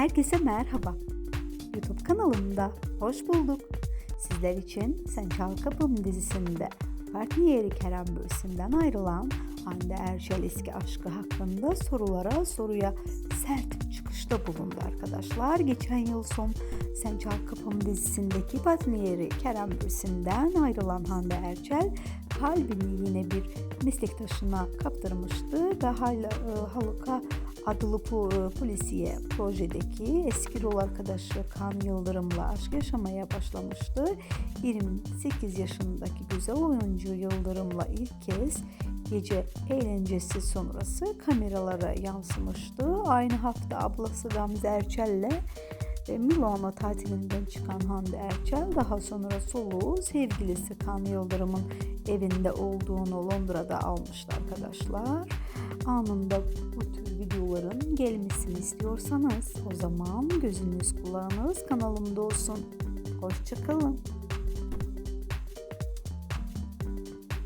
Herkese merhaba. YouTube kanalımda hoş bulduk. Sizler için Sen Çal Kapım dizisinde partneri Kerem Bürsin'den ayrılan Hande Erçel eski aşkı hakkında sorulara soruya sert çıkışta bulundu arkadaşlar. Geçen yıl son Sen Çal Kapım dizisindeki partneri Kerem Bürsin'den ayrılan Hande Erçel kalbini yine bir meslektaşına kaptırmıştı ve hala e, Haluka adlı e, polisiye projedeki eski rol arkadaşı Kan Yıldırım'la aşk yaşamaya başlamıştı. 28 yaşındaki güzel oyuncu Yıldırım'la ilk kez gece eğlencesi sonrası kameralara yansımıştı. Aynı hafta ablası Gamze Erçel'le Milano tatilinden çıkan Hande Erçel daha sonra soluğu sevgilisi Kan Yıldırım'ın evinde olduğunu Londra'da almıştı arkadaşlar. Anında bu tür videoların gelmesini istiyorsanız o zaman gözünüz kulağınız kanalımda olsun. Hoşçakalın.